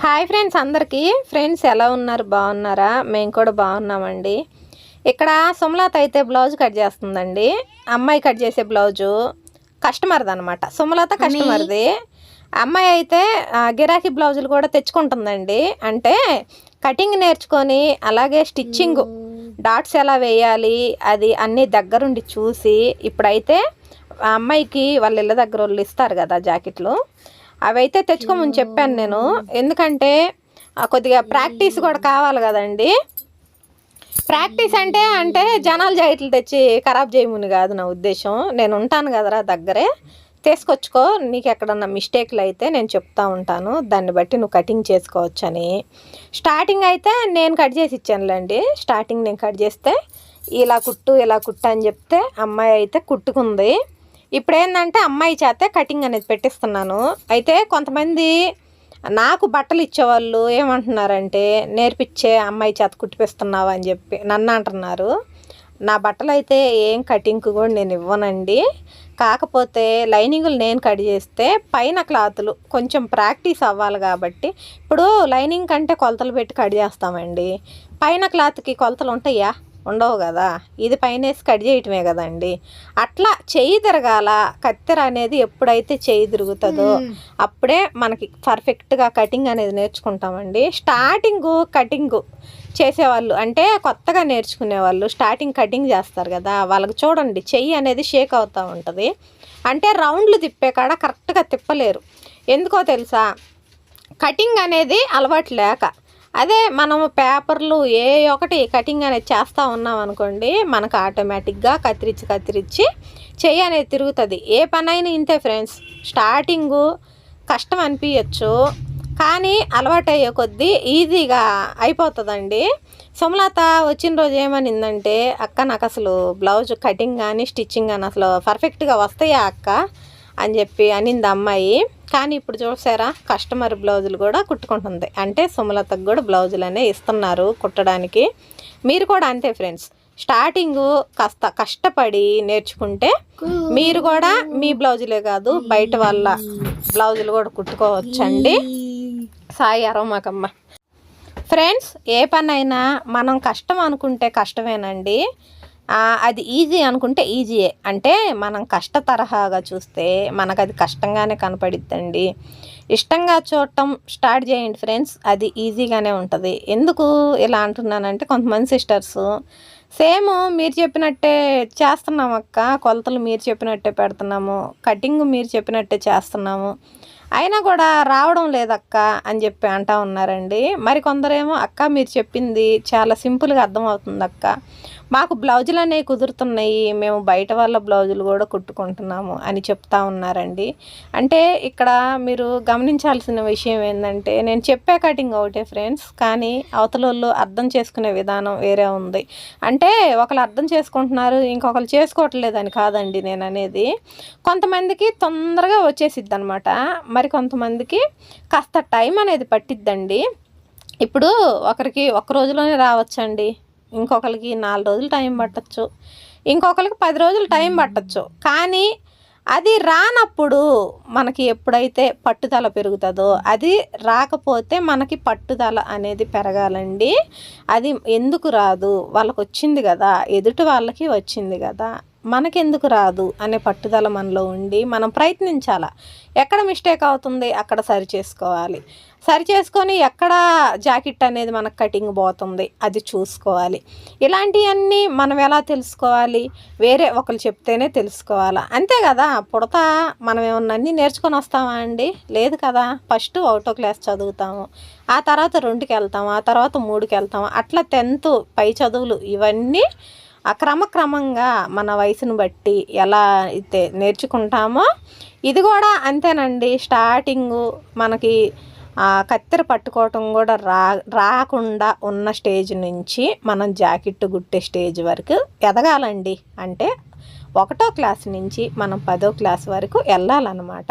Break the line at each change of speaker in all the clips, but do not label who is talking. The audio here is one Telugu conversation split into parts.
హాయ్ ఫ్రెండ్స్ అందరికీ. ఫ్రెండ్స్ ఎలా ఉన్నారు? బాగున్నారా? మేము కూడా బాగున్నామండి. ఇక్కడ సుమలత అయితే బ్లౌజ్ కట్ చేస్తుందండి. అమ్మాయి కట్ చేసే బ్లౌజు కస్టమర్ది అనమాట సుమలత కస్టమర్ది. అమ్మాయి అయితే గిరాకీ బ్లౌజులు కూడా తెచ్చుకుంటుందండి. అంటే కటింగ్ నేర్చుకొని అలాగే స్టిచ్చింగ్ డాట్స్ ఎలా వేయాలి అది అన్నీ దగ్గరుండి చూసి ఇప్పుడైతే అమ్మాయికి వాళ్ళ ఇళ్ళ దగ్గర వాళ్ళు ఇస్తారు కదా జాకెట్లు. అవైతే తెచ్చుకోమని చెప్పాను నేను. ఎందుకంటే ఆ, కొద్దిగా ప్రాక్టీస్ కూడా కావాలి కదండి. ప్రాక్టీస్ అంటే అంటే జనాలు జాకెట్లు తెచ్చి ఖరాబ్ చేయమని కాదు నా ఉద్దేశం. నేను ఉంటాను కదరా దగ్గరే. తీసుకొచ్చుకో నీకు ఎక్కడన్నా మిస్టేక్లు అయితే నేను చెప్తా ఉంటాను. దాన్ని బట్టి నువ్వు కటింగ్ చేసుకోవచ్చని. స్టార్టింగ్ అయితే నేను కట్ చేసి ఇచ్చానులేండి. స్టార్టింగ్ నేను కట్ చేస్తే ఇలా కుట్టు ఇలా కుట్టు అని చెప్తే అమ్మాయి అయితే కుట్టుకుంది. ఇప్పుడు ఏంటంటే అమ్మాయి చేతే కటింగ్ అనేది పెట్టిస్తున్నాను. అయితే కొంతమంది నాకు బట్టలు ఇచ్చేవాళ్ళు ఏమంటున్నారంటే నేర్పించే అమ్మాయి చేత కుట్టిపిస్తున్నావు? అని చెప్పి నన్ను అంటున్నారు. నా బట్టలు అయితే ఏం కటింగ్ కూడా నేను ఇవ్వనండి. కాకపోతే లైనింగులు నేను కట్ చేస్తే పైన క్లాతులు కొంచెం ప్రాక్టీస్ అవ్వాలి కాబట్టి ఇప్పుడు లైనింగ్ కంటే కొలతలు పెట్టి కట్ చేస్తామండి. పైన క్లాత్కి కొలతలు ఉంటాయా? ఉండవు కదా. ఇది పైన వేసి కట్ చేయటమే కదండి. అట్లా చెయ్యి తిరగాల కత్తెర అనేది ఎప్పుడైతే చెయ్యి తిరుగుతుందో అప్పుడే మనకి పర్ఫెక్ట్గా కటింగ్ అనేది నేర్చుకుంటామండి. స్టార్టింగ్ కటింగ్ చేసేవాళ్ళు అంటే కొత్తగా నేర్చుకునే వాళ్ళు స్టార్టింగ్ కటింగ్ చేస్తారు కదా వాళ్ళకి చూడండి చెయ్యి అనేది షేక్ అవుతూ ఉంటుంది. అంటే రౌండ్లు తిప్పే కాడ కరెక్ట్గా తిప్పలేరు. ఎందుకో తెలుసా? కటింగ్ అనేది అలవాటు లేక అదే మనం పేపర్లు ఏ ఒకటి కటింగ్ అనేది చేస్తూ ఉన్నాం అనుకోండి మనకు ఆటోమేటిక్గా కత్తిరించి కత్తిరించి చెయ్యి అనేది తిరుగుతుంది. ఏ పనైనా ఇంతే ఫ్రెండ్స్. స్టార్టింగు కష్టం అనిపించచ్చు కానీ అలవాటు అయ్యే కొద్దీ ఈజీగా అయిపోతుందండి. సుమలత వచ్చిన రోజు ఏమనిందంటే అక్క నాకు అసలు బ్లౌజ్ కటింగ్ కానీ స్టిచ్చింగ్ కానీ అసలు పర్ఫెక్ట్గా వస్తాయా అక్క? అని చెప్పి అనింది అమ్మాయి. కానీ ఇప్పుడు చూసారా కస్టమర్ బ్లౌజులు కూడా కుట్టుకుంటుంది. అంటే సుమలతకు కూడా బ్లౌజులు అనే ఇస్తున్నారు కుట్టడానికి. మీరు కూడా అంతే ఫ్రెండ్స్ స్టార్టింగ్ కాస్త కష్టపడి నేర్చుకుంటే మీరు కూడా మీ బ్లౌజులే కాదు బయట వాళ్ళ బ్లౌజులు కూడా కుట్టుకోవచ్చండి. సాయి అరవమాకమ్మ. ఫ్రెండ్స్ ఏ పనైనా మనం కష్టం అనుకుంటే కష్టమేనండి. అది ఈజీ అనుకుంటే ఈజీయే అంటే మనం కష్ట తరహాగా చూస్తే మనకు అది కష్టంగానే కనపడిద్దండి. ఇష్టంగా చూడటం స్టార్ట్ చేయండి ఫ్రెండ్స్ అది ఈజీగానే ఉంటుంది. ఎందుకు ఇలా అంటున్నానంటే కొంతమంది సిస్టర్స్ సేమ్ మీరు చెప్పినట్టే చేస్తున్నాం అక్క. కొలతలు మీరు చెప్పినట్టే పెడుతున్నాము. కటింగ్ మీరు చెప్పినట్టే చేస్తున్నాము. అయినా కూడా రావడం లేదక్క అని చెప్పి అంటా ఉన్నారండి. మరి కొందరేమో అక్క మీరు చెప్పింది చాలా సింపుల్గా అర్థమవుతుంది అక్క మాకు బ్లౌజులు అనేవి కుదురుతున్నాయి. మేము బయట వాళ్ళ బ్లౌజులు కూడా కుట్టుకుంటున్నాము అని చెప్తా ఉన్నారండి. అంటే ఇక్కడ మీరు గమనించాల్సిన విషయం ఏంటంటే నేను చెప్పే కటింగ్ ఒకటే ఫ్రెండ్స్ కానీ అవతల అర్థం చేసుకునే విధానం వేరే ఉంది. అంటే ఒకరు అర్థం చేసుకుంటున్నారు ఇంకొకరు చేసుకోవట్లేదని కాదండి నేను అనేది కొంతమందికి తొందరగా వచ్చేసిద్ది అనమాట మరి కొంతమందికి కాస్త టైం అనేది పట్టిద్దండి. ఇప్పుడు ఒకరికి ఒక రోజులోనే రావచ్చండి. ఇంకొకరికి నాలుగు రోజులు టైం పట్టచ్చు. ఇంకొకరికి పది రోజులు టైం పట్టచ్చు. కానీ అది రానప్పుడు మనకి ఎప్పుడైతే పట్టుదల పెరుగుతుందో అది రాకపోతే మనకి పట్టుదల అనేది పెరగాలండి. అది ఎందుకు రాదు? వాళ్ళకి వచ్చింది కదా. ఎదుటి వాళ్ళకి వచ్చింది కదా. మనకెందుకు రాదు అనే పట్టుదల మనలో ఉండి మనం ప్రయత్నించాల? ఎక్కడ మిస్టేక్ అవుతుంది అక్కడ సరి చేసుకోవాలి. సరి చేసుకొని ఎక్కడ జాకెట్ అనేది మనకు కటింగ్ పోతుంది అది చూసుకోవాలి. ఇలాంటివన్నీ మనం ఎలా తెలుసుకోవాలి? వేరే ఒకరు చెప్తేనే తెలుసుకోవాలా? అంతే కదా? పుడత మనం ఏమన్నా అన్నీ నేర్చుకొని వస్తామా అండి? లేదు కదా? ఫస్ట్ ఒకటో క్లాస్ చదువుతాము. ఆ తర్వాత రెండుకి వెళ్తాము. ఆ తర్వాత మూడుకి వెళ్తాము. అట్లా టెన్త్ పై చదువులు ఇవన్నీ ఆ క్రమక్రమంగా మన వయసును బట్టి ఎలా అయితే నేర్చుకుంటామో ఇది కూడా అంతేనండి. స్టార్టింగు మనకి కత్తెర పట్టుకోవటం కూడా రా రాకుండా ఉన్న స్టేజ్ నుంచి మనం జాకెట్ గుట్టే స్టేజ్ వరకు ఎదగాలండి. అంటే ఒకటో క్లాస్ నుంచి మనం పదో క్లాస్ వరకు వెళ్ళాలన్నమాట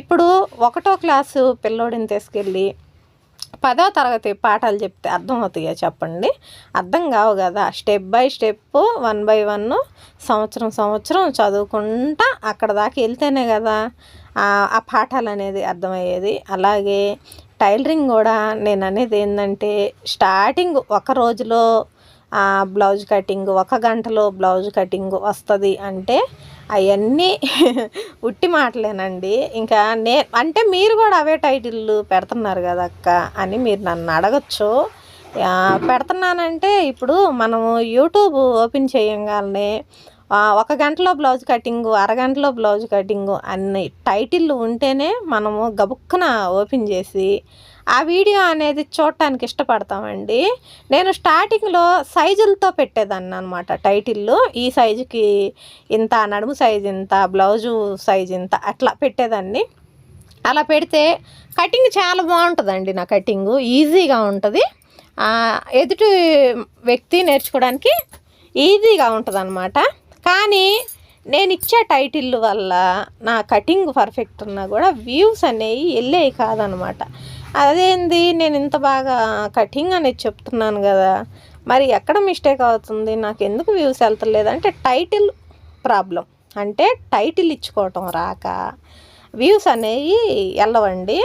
ఇప్పుడు ఒకటో క్లాసు పిల్లోడిని తీసుకెళ్ళి పదో తరగతి పాఠాలు చెప్తే అర్థమవుతాయా చెప్పండి? అర్థం కావు కదా. Step by step one by one సంవత్సరం సంవత్సరం చదువుకుంటా అక్కడ దాకా వెళ్తేనే కదా ఆ పాఠాలు అనేది అర్థమయ్యేది. అలాగే టైలరింగ్ కూడా నేను అనేది ఏంటంటే స్టార్టింగ్ ఒక రోజులో బ్లౌజ్ కటింగ్ ఒక గంటలో బ్లౌజ్ కటింగ్ వస్తుంది అంటే అవన్నీ ఉట్టి మాటలేనండి. ఇంకా నే అంటే మీరు కూడా అవే టైటిల్లు పెడుతున్నారు కదా అక్క అని మీరు నన్ను అడగచ్చు. పెడుతున్నానంటే ఇప్పుడు మనము యూట్యూబ్ ఓపెన్ చేయంగానే ఒక గంటలో బ్లౌజ్ కటింగు అరగంటలో బ్లౌజ్ కటింగు అన్ని టైటిల్లు ఉంటేనే మనము గబుక్కున ఓపెన్ చేసి ఆ వీడియో అనేది చూడటానికి ఇష్టపడతామండి. నేను స్టార్టింగ్లో సైజులతో పెట్టేదాన్ని అనమాట టైటిల్లు ఈ సైజుకి ఇంత నడుము సైజు ఇంత బ్లౌజు సైజు ఇంత అట్లా పెట్టేదాన్ని. అలా పెడితే కటింగ్ చాలా బాగుంటుందండి నా కటింగు. ఈజీగా ఉంటుంది. ఎదుటి వ్యక్తి నేర్చుకోవడానికి ఈజీగా ఉంటుంది అనమాట కానీ నేను ఇచ్చే టైటిల్ వల్ల నా కటింగ్ పర్ఫెక్ట్ ఉన్నా కూడా వ్యూస్ అనేవి వెళ్ళేవి కాదనమాట అదేంది? నేను ఇంత బాగా కటింగ్ అనేది చెప్తున్నాను కదా. మరి ఎక్కడ మిస్టేక్ అవుతుంది? నాకు ఎందుకు వ్యూస్ వెళ్తలేదు? అంటే టైటిల్ ప్రాబ్లం అంటే టైటిల్ ఇచ్చుకోవటం రాక. వ్యూస్ అనేవి వెళ్ళవండి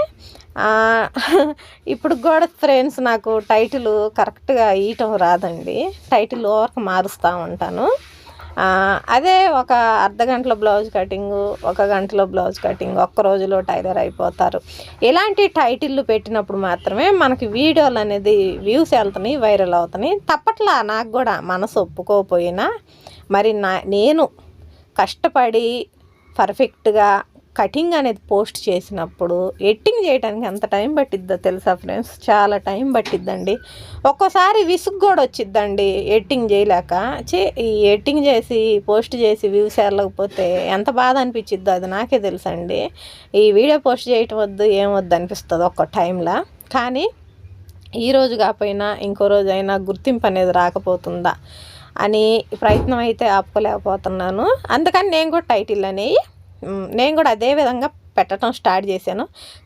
ఇప్పుడు కూడా ఫ్రెండ్స్ నాకు టైటిల్ కరెక్ట్గా ఇయటం రాదండి. టైటిల్ ఓవర్కి మారుస్తూ ఉంటాను. అదే ఒక అర్ధ గంటలో బ్లౌజ్ కటింగ్ ఒక గంటలో బ్లౌజ్ కటింగ్ ఒక్క రోజులో టైలర్ అయిపోతారు. ఇలాంటి టైటిల్లు పెట్టినప్పుడు మాత్రమే మనకి వీడియోలు అనేది వ్యూస్ వెళ్తున్నాయి వైరల్ అవుతున్నాయి. తప్పట్లా నాకు కూడా మనసు ఒప్పుకోకపోయినా మరి నా నేను కష్టపడి పర్ఫెక్ట్గా కటింగ్ అనేది పోస్ట్ చేసినప్పుడు ఎడిటింగ్ చేయడానికి ఎంత టైం పట్టిద్దో తెలుసా ఫ్రెండ్స్? చాలా టైం పట్టిద్దండి. ఒక్కోసారి విసుగు కూడా వచ్చిద్దండి ఎడిటింగ్ చేయలేక. చే ఈ ఎడిటింగ్ చేసి పోస్ట్ చేసి వ్యూస్ వెళ్ళకపోతే ఎంత బాధ అనిపించిద్దో అది నాకే తెలుసండి. ఈ వీడియో పోస్ట్ చేయటం వద్దు ఏం వద్దు అనిపిస్తుంది ఒక్క టైంలో. కానీ ఈ రోజు కాకపోయినా ఇంకో రోజు అయినా గుర్తింపు అనేది రాకపోతుందా అని ప్రయత్నం అయితే ఆపుకోలేకపోతున్నాను. అందుకని నేను కూడా టైటిల్ అనేవి నేను కూడా అదే విధంగా పెట్టడం స్టార్ట్ చేశాను.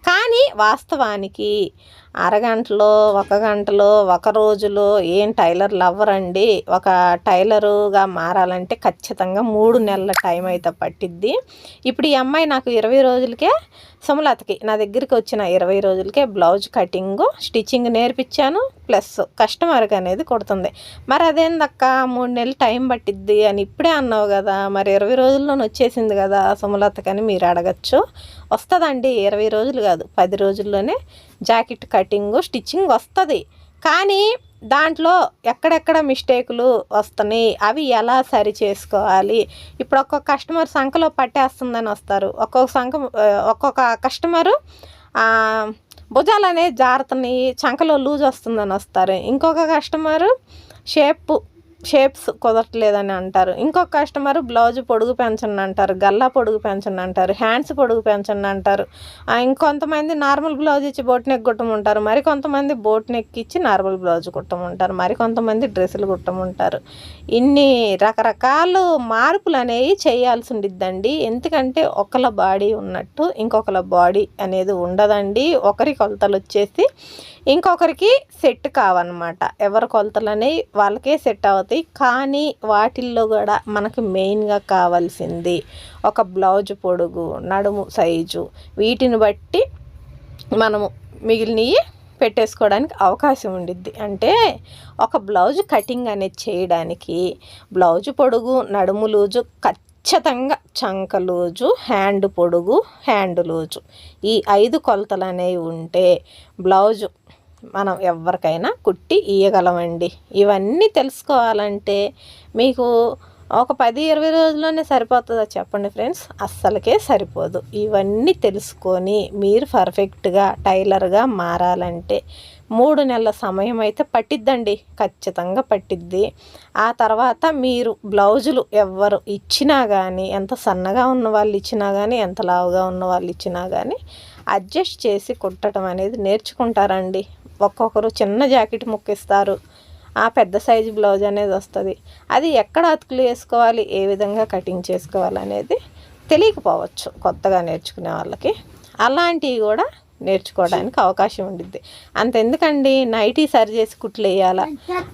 కానీ వాస్తవానికి అరగంటలో ఒక గంటలో ఒక రోజులో ఏం టైలర్లు అవ్వరండి. ఒక టైలరుగా మారాలంటే ఖచ్చితంగా మూడు నెలల టైం అయితే పట్టిద్ది. ఇప్పుడు ఈ అమ్మాయి నాకు ఇరవై రోజులకే సుమలతకి నా దగ్గరికి వచ్చిన ఇరవై రోజులకే బ్లౌజ్ కటింగ్ స్టిచ్చింగ్ నేర్పించాను. ప్లస్ కస్టమర్కి అనేది కొడుతుంది. మరి అదేందక్క? మూడు నెలలు టైం పట్టిద్ది అని ఇప్పుడే అన్నావు కదా. మరి ఇరవై రోజుల్లోనే వచ్చేసింది కదా సుమలతకి అని మీరు అడగచ్చు. వస్తుందండి. ఇరవై రోజులు కాదు. పది రోజుల్లోనే జాకెట్ కటింగ్ స్టిచ్చింగ్ వస్తుంది. కానీ దాంట్లో ఎక్కడెక్కడ మిస్టేకులు వస్తున్నాయి అవి ఎలా సరి చేసుకోవాలి ఇప్పుడు ఒక్కొక్క కస్టమర్ సంఖలో పట్టేస్తుందని వస్తారు. ఒక్కొక్క సంఖ ఒక్కొక్క కస్టమరు భుజాలు అనేది జారుతున్నాయి చంకలో లూజ్ వస్తుందని వస్తారు. ఇంకొక కస్టమరు షేప్ షేప్స్ కుదరట్లేదని అంటారు. ఇంకొక కస్టమర్ బ్లౌజ్ పొడుగు పెంచండి అంటారు గల్లా పొడుగు పెంచండి అంటారు హ్యాండ్స్ పొడుగు పెంచండి అంటారు. ఇంకొంతమంది నార్మల్ బ్లౌజ్ ఇచ్చి బోట్ నెక్ కుట్టమంటారు మరి కొంతమంది బోట్ నెక్ ఇచ్చి నార్మల్ బ్లౌజ్ కుట్టమంటారు మరి కొంతమంది డ్రెస్సులు కుట్టమంటారు. ఇన్ని రకరకాల మార్పులు అనేవి చేయాల్సి ఉండిద్దండి ఎందుకంటే ఒకళ్ళ బాడీ ఉన్నట్టు ఇంకొకళ్ళ బాడీ అనేది ఉండదండి. ఒకరి కొలతలు వచ్చేసి ఇంకొకరికి సెట్ కావన్నమాట. ఎవరి కొలతలు అనేవి వాళ్ళకే సెట్ అవుతాయి. కానీ వాటిల్లో కూడా మనకు మెయిన్గా కావాల్సింది ఒక బ్లౌజ్ పొడుగు నడుము సైజు. వీటిని బట్టి మనము మిగిలినవి పెట్టేసుకోవడానికి అవకాశం ఉండిద్ది. అంటే ఒక బ్లౌజ్ కటింగ్ అనేది చేయడానికి బ్లౌజ్ పొడుగు నడుము లూజు ఖచ్చితంగా చంక లూజు హ్యాండ్ పొడుగు హ్యాండ్ లూజు. ఈ ఐదు కొలతలు అనేవి ఉంటే బ్లౌజు మనం ఎవరికైనా కుట్టి ఇయ్యగలమండి. ఇవన్నీ తెలుసుకోవాలంటే మీకు ఒక పది ఇరవై రోజుల్లోనే సరిపోతుందా చెప్పండి ఫ్రెండ్స్? అస్సలకే సరిపోదు. ఇవన్నీ తెలుసుకొని మీరు పర్ఫెక్ట్గా టైలర్గా మారాలంటే మూడు నెలల సమయం అయితే పట్టిద్దండి. ఖచ్చితంగా పట్టిద్ది. ఆ తర్వాత మీరు బ్లౌజులు ఎవ్వరు ఇచ్చినా కానీ ఎంత సన్నగా ఉన్న వాళ్ళు ఇచ్చినా కానీ ఎంత లావుగా ఉన్న వాళ్ళు ఇచ్చినా కానీ అడ్జస్ట్ చేసి కుట్టడం అనేది నేర్చుకుంటారండి. ఒక్కొక్కరు చిన్న జాకెట్ ముక్కిస్తారు. ఆ పెద్ద సైజు బ్లౌజ్ అనేది వస్తుంది. అది ఎక్కడ అతుకులు వేసుకోవాలి ఏ విధంగా కటింగ్ చేసుకోవాలి అనేది తెలియకపోవచ్చు కొత్తగా నేర్చుకునే వాళ్ళకి. అలాంటివి కూడా నేర్చుకోవడానికి అవకాశం ఉండిద్ది. అంతెందుకండి? నైటీ సరి చేసి కుట్లు వేయాలా?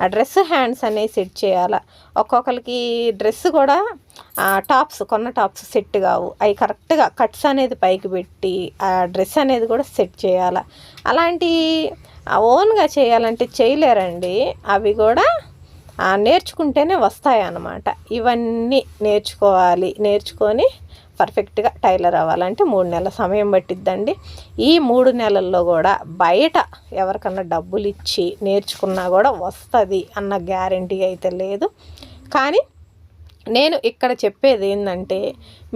ఆ డ్రెస్ హ్యాండ్స్ అనేవి సెట్ చేయాలా? ఒక్కొక్కరికి డ్రెస్ కూడా ఆ టాప్స్ కొన్న టాప్స్ సెట్ కావు. అవి కరెక్ట్గా కట్స్ అనేది పైకి పెట్టి ఆ డ్రెస్ అనేది కూడా సెట్ చేయాలా? అలాంటి ఓన్గా చేయాలంటే చేయలేరండి. అవి కూడా నేర్చుకుంటేనే వస్తాయి అన్నమాట ఇవన్నీ నేర్చుకోవాలి. నేర్చుకొని పర్ఫెక్ట్గా టైలర్ అవ్వాలంటే మూడు నెలల సమయం పట్టిద్దండి. ఈ మూడు నెలల్లో కూడా బయట ఎవరికన్నా డబ్బులు ఇచ్చి నేర్చుకున్నా కూడా వస్తుంది అన్న గ్యారంటీ అయితే లేదు. కానీ నేను ఇక్కడ చెప్పేది ఏంటంటే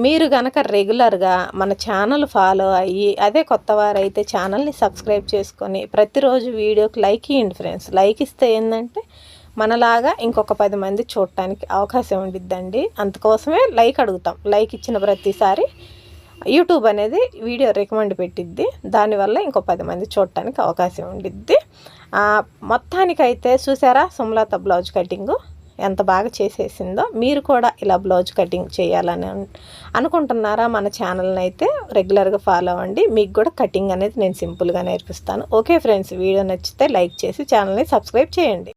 మీరు గనక రెగ్యులర్గా మన ఛానల్ ఫాలో అయ్యి అదే కొత్త వారైతే ఛానల్ని సబ్స్క్రైబ్ చేసుకొని ప్రతిరోజు వీడియోకి లైక్ ఇవ్వండి ఫ్రెండ్స్. లైక్ ఇస్తే ఏంటంటే మనలాగా ఇంకొక పది మంది చూడటానికి అవకాశం ఉండిద్దండి. అందుకోసమే లైక్ అడుగుతాం. లైక్ ఇచ్చిన ప్రతిసారి యూట్యూబ్ అనేది వీడియో రికమెండ్ పెట్టిద్ది. దానివల్ల ఇంకో పది మంది చూడటానికి అవకాశం ఉండిద్ది. మొత్తానికైతే చూసారా? Sumalatha blouse cutting. ఎంత బాగా చేసేసిందో మీరు కూడా ఇలా బ్లౌజ్ కటింగ్ చేయాలని అనుకుంటున్నారా మన ఛానల్ని అయితే రెగ్యులర్గా ఫాలో అవ్వండి. మీకు కూడా కటింగ్ అనేది నేను సింపుల్గా నేర్పిస్తాను. ఓకే ఫ్రెండ్స్ వీడియో నచ్చితే లైక్ చేసి ఛానల్ని సబ్స్క్రైబ్ చేయండి.